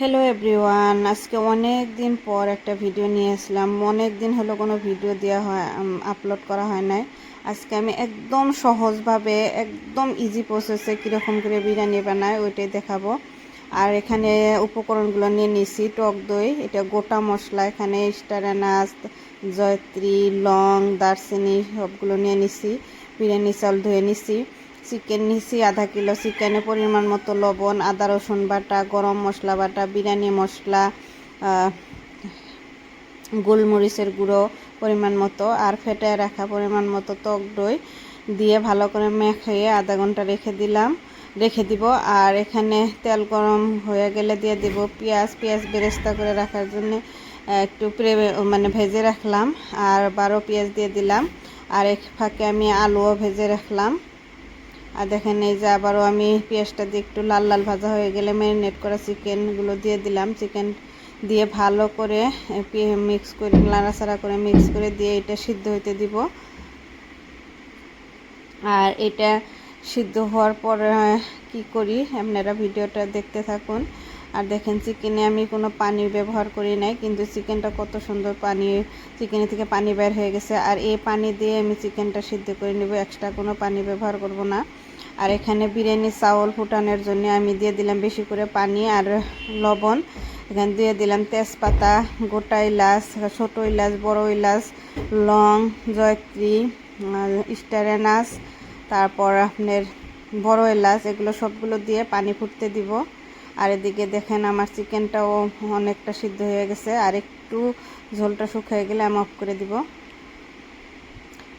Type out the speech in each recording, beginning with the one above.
Hello everyone আজকে অনেক দিন পর একটা ভিডিও নিয়ে আসলাম। অনেক দিন হলো কোনো ভিডিও দেওয়া হয় আপলোড করা হয় নাই। আজকে আমি একদম সহজভাবে, একদম ইজি প্রসেসে কীরকম করে বিরিয়ানি বানায় ওইটাই দেখাবো। আর এখানে উপকরণগুলো নিয়ে নিছি, টক দই, এটা গোটা মশলা, এখানে স্টার জয়ত্রী, লং, দারচিনি, সবগুলো নিয়ে নিছি। বিরিয়ানি চাল ধুয়ে নিছি। চিকেন নিছি, আধা কিলো চিকেনে পরিমাণ মতো লবণ, আদা, রসুন বাটা, গরম মশলা বাটা, বিরিয়ানি মশলা গোলমরিচের গুঁড়ো পরিমাণ মতো আর ফেটে রাখা পরিমাণ মতো টক দই দিয়ে ভালো করে মেখে আধা ঘণ্টা রেখে দিলাম, রেখে দিব। আর এখানে তেল গরম হয়ে গেলে দিয়ে দিব পেঁয়াজ। পেঁয়াজ বেরেস্তা করে রাখার জন্য একটু প্রে মানে ভেজে রাখলাম। আর বারো পেঁয়াজ দিয়ে দিলাম। আর এক ফাঁকে আমি আলুও ভেজে রাখলাম। আর দেখেন এই যে আবারও আমি পেঁয়াজটা দিয়ে একটু লাল লাল ভাজা হয়ে গেলে ম্যারিনেট করা চিকেনগুলো দিয়ে দিলাম। চিকেন দিয়ে ভালো করে মিক্স করে, নাড়াচাড়া করে মিক্স করে দিয়ে এটা সিদ্ধ হইতে দিব। আর এটা সিদ্ধ হওয়ার পর কি করি আপনারা ভিডিওটা দেখতে থাকুন। আর দেখেন চিকেনে আমি কোনো পানি ব্যবহার করি নাই, কিন্তু চিকেনটা কত সুন্দর পানি, চিকেনে থেকে পানি বের হয়ে গেছে। আর এই পানি দিয়ে আমি চিকেনটা সিদ্ধ করে নেব, এক্সট্রা কোনো পানি ব্যবহার করব না। আর এখানে বিরিয়ানি চাউল ফুটানোর জন্য আমি দিয়ে দিলাম বেশি করে পানি আর লবণ। এখানে দিয়ে দিলাম তেজপাতা, গোটা ইলাচ ছোটো ইলাচ বড় ইলাচ লং, জয়ত্রী স্টার এনাচ, তারপর আপনার বড় এলাচ, এগুলো সবগুলো দিয়ে পানি ফুটতে দিব। আর এদিকে দেখেন আমার চিকেনটাও অনেকটা সিদ্ধ হয়ে গেছে। আর একটু ঝোলটা শুকিয়ে গেলে আমি অফ করে দিব।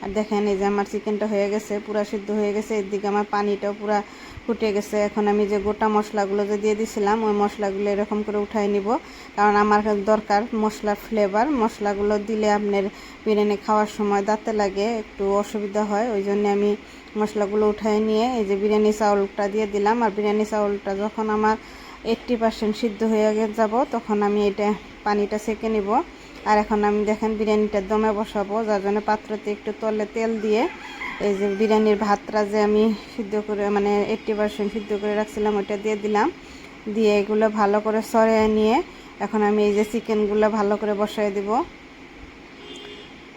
আর দেখেন এই যে আমার চিকেনটা হয়ে গেছে, পুরো সিদ্ধ হয়ে গেছে। এদিকে আমার পানিটাও পুরো ফুটে গেছে। এখন আমি যে গোটা মশলাগুলো যে দিয়ে দিছিলাম, ওই মশলাগুলো এরকম করে উঠাই নিব। কারণ আমার দরকার মশলার ফ্লেভার মশলাগুলো দিলে আপনার বিরিয়ানি খাওয়ার সময় দাঁতে লাগে, একটু অসুবিধা হয়। ওই জন্য আমি মশলাগুলো উঠাই নিয়ে এই যে বিরিয়ানি চাউলটা দিয়ে দিলাম। আর বিরিয়ানি চাউলটা যখন আমার এইট্টি পার্সেন্ট সিদ্ধ হয়ে যাব, তখন আমি এটা পানিটা সেকে নিব। আর এখন আমি দেখেন বিরিয়ানিটা দমে বসাবো, যার জন্য পাত্রতে একটু তলে তেল দিয়ে এই যে বিরিয়ানির ভাতটা যে আমি সিদ্ধ করে মানে এইট্টি পার্সেন্ট সিদ্ধ করে রাখছিলাম, ওইটা দিয়ে দিলাম। দিয়ে এগুলো ভালো করে সরিয়ে নিয়ে এখন আমি এই যে চিকেনগুলো ভালো করে বসাই দিব।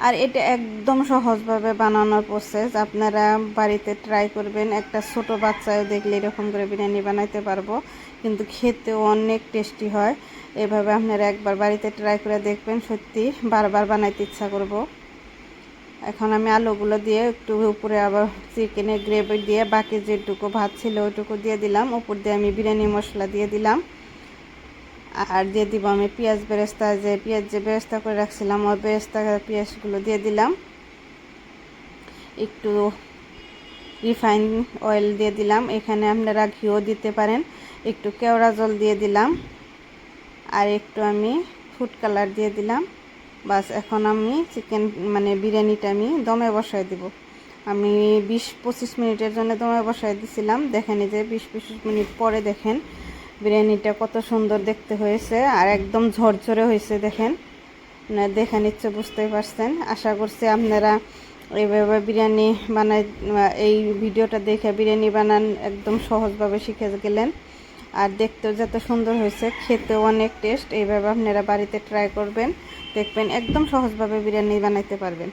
আর এটা একদম সহজভাবে বানানোর প্রসেস আপনারা বাড়িতে ট্রাই করবেন, একটা ছোট বাচ্চাও দেখলে এরকম করে বিরিয়ানি বানাইতে পারব। কিন্তু খেতে অনেক টেস্টি হয়। এভাবে আপনারা একবার বাড়িতে ট্রাই করে দেখবেন, সত্যি বারবার বানাইতে ইচ্ছা করব। এখন আমি আলুগুলো দিয়ে একটু উপরে আবার চিকেনের গ্রেভি দিয়ে বাকি যেটুকু ভাত ছিল ওইটুকু দিয়ে দিলাম। উপর দিয়ে আমি বিরিয়ানি মশলা দিয়ে দিলাম। আর দিয়ে দিব আমি পেঁয়াজ বেরেস্তা, যে পেঁয়াজ যে বেরেস্তা করে রাখছিলাম, ওই বেরেস্তা পেঁয়াজগুলো দিয়ে দিলাম। একটু রিফাইন অয়েল দিয়ে দিলাম। এখানে আপনারা ঘিও দিতে পারেন। একটু কেওড়া জল দিয়ে দিলাম। আর একটু আমি ফুড কালার দিয়ে দিলাম। বাস, এখন আমি চিকেন মানে বিরিয়ানিটা আমি দমে বসাই দিব। আমি বিশ পঁচিশ মিনিটের জন্য দমে বসাই দিছিলাম। দেখেন যে বিশ পঁচিশ মিনিট পরে দেখেন বিরিয়ানিটা কত সুন্দর দেখতে হয়েছে আর একদম ঝরঝরে হয়েছে, দেখেন। দেখে নিচ্ছে, বুঝতেই পারছেন। আশা করছি আপনারা এইভাবে বিরিয়ানি বানাই এই ভিডিওটা দেখে বিরিয়ানি বানান একদম সহজভাবে শিখে গেলেন। আর দেখতেও যত সুন্দর হয়েছে, খেতেও অনেক টেস্ট এইভাবে আপনারা বাড়িতে ট্রাই করবেন, দেখবেন একদম সহজভাবে বিরিয়ানি বানাইতে পারবেন।